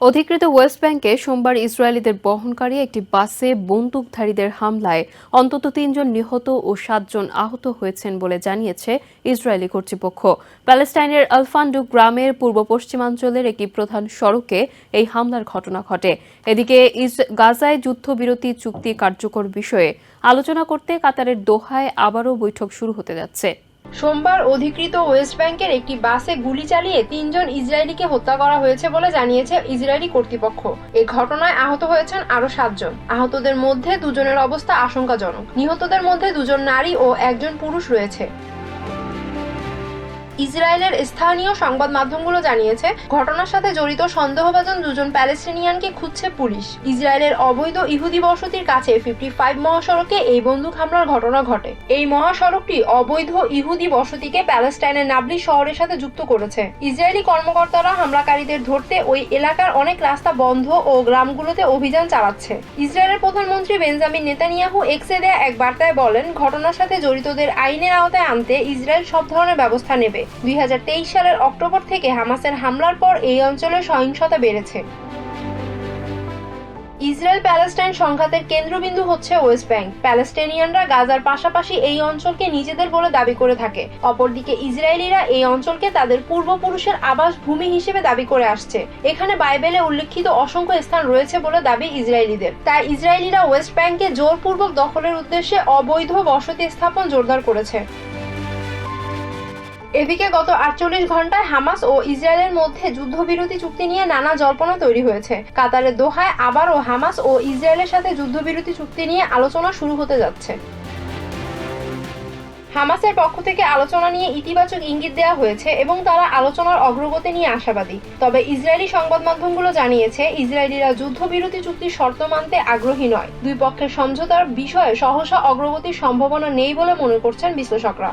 অধিকৃত ওয়েস্ট ব্যাংকে সোমবার ইসরায়েলিদের বহনকারী একটি বাসে বন্দুকধারীদের হামলায় অন্তত তিনজন নিহত ও সাতজন আহত হয়েছেন বলে জানিয়েছে ইসরায়েলি কর্তৃপক্ষ। প্যালেস্টাইনের আলফান্ডু গ্রামের পূর্ব পশ্চিমাঞ্চলের একটি প্রধান সড়কে এই হামলার ঘটনা ঘটে। এদিকে গাজায় যুদ্ধবিরতি চুক্তি কার্যকর বিষয়ে আলোচনা করতে কাতারের দোহায় আবারও বৈঠক শুরু হতে যাচ্ছে। সোমবার অধিকৃত ওয়েস্ট ব্যাংকের একটি বাসে গুলি চালিয়ে তিনজন ইসরায়েলিকে হত্যা করা হয়েছে বলে জানিয়েছে ইসরায়েলি কর্তৃপক্ষ। এই ঘটনায় আহত হয়েছেন আরও সাতজন। আহতদের মধ্যে দুজনের অবস্থা আশঙ্কাজনক। নিহতদের মধ্যে দুজন নারী ও একজন পুরুষ রয়েছে। ইসরায়েলের স্থানীয় সংবাদ মাধ্যমগুলো জানিয়েছে, ঘটনার সাথে জড়িত সন্দেহভাজন দুজন প্যালেস্টিনিয়ানকে খুঁজছে পুলিশ। ইসরায়েলের অবৈধ ইহুদি বসতির কাছে ফিফটি ফাইভ মহাসড়কে এই বন্দুক হামলার ঘটনা ঘটে। এই মহাসড়কটি অবৈধ ইহুদি বসতিকে প্যালেস্টাইনের নাবলি শহরের সাথে যুক্ত করেছে। ইসরায়েলি কর্মকর্তারা হামলাকারীদের ধরতে ওই এলাকার অনেক রাস্তা বন্ধ ও গ্রামগুলোতে অভিযান চালাচ্ছে। ইসরায়েলের প্রধানমন্ত্রী বেঞ্জামিন নেতানিয়াহু এক্সে দেয়া এক বার্তায় বলেন, ঘটনার সাথে জড়িতদের আইনের আওতায় আনতে ইসরায়েল সব ধরনের ব্যবস্থা নেবে। দুই হাজার তেইশ সালের অক্টোবর থেকে হামাসের হামলার পর এই অঞ্চলে সহিংসতা বেড়েছে। ইসরায়েল প্যালেস্টাইন সংঘাতের কেন্দ্রবিন্দু হচ্ছে ওয়েস্ট ব্যাংক। প্যালেস্টাইনিয়ানরা গাজার পাশাপাশি এই অঞ্চলকে নিজেদের বলে দাবি করে থাকে। অপরদিকে ইসরায়েলিরা এই অঞ্চলকে তাদের পূর্বপুরুষের আবাস ভূমি হিসেবে দাবি করে আসছে। এখানে বাইবেলে উল্লেখিত অসংখ্য স্থান রয়েছে বলে দাবি ইসরায়েলিদের। তাই ইসরায়েলিরা ওয়েস্ট ব্যাংকে জোরপূর্বক দখলের উদ্দেশ্যে অবৈধ বসতি স্থাপন জোরদার করেছে। এদিকে গত আটচল্লিশ ঘন্টায় হামাস ও ইসরায়েলের মধ্যে যুদ্ধবিরতি চুক্তি নিয়ে নানা জল্পনা তৈরি হয়েছে। কাতারের দোহায় আবারও হামাস ও ইসরায়েলের সাথে যুদ্ধবিরতি চুক্তি নিয়ে আলোচনা শুরু হতে যাচ্ছে। হামাসের পক্ষ থেকে আলোচনা নিয়ে ইতিবাচক ইঙ্গিত দেওয়া হয়েছে এবং তারা আলোচনার অগ্রগতি নিয়ে আশাবাদী। তবে ইসরায়েলি সংবাদ মাধ্যমগুলো জানিয়েছে, ইসরায়েলিরা যুদ্ধবিরতি চুক্তির শর্ত মানতে আগ্রহী নয়। দুই পক্ষের সমঝোতার বিষয়ে সহসা অগ্রগতির সম্ভাবনা নেই বলে মনে করছেন বিশ্লেষকরা।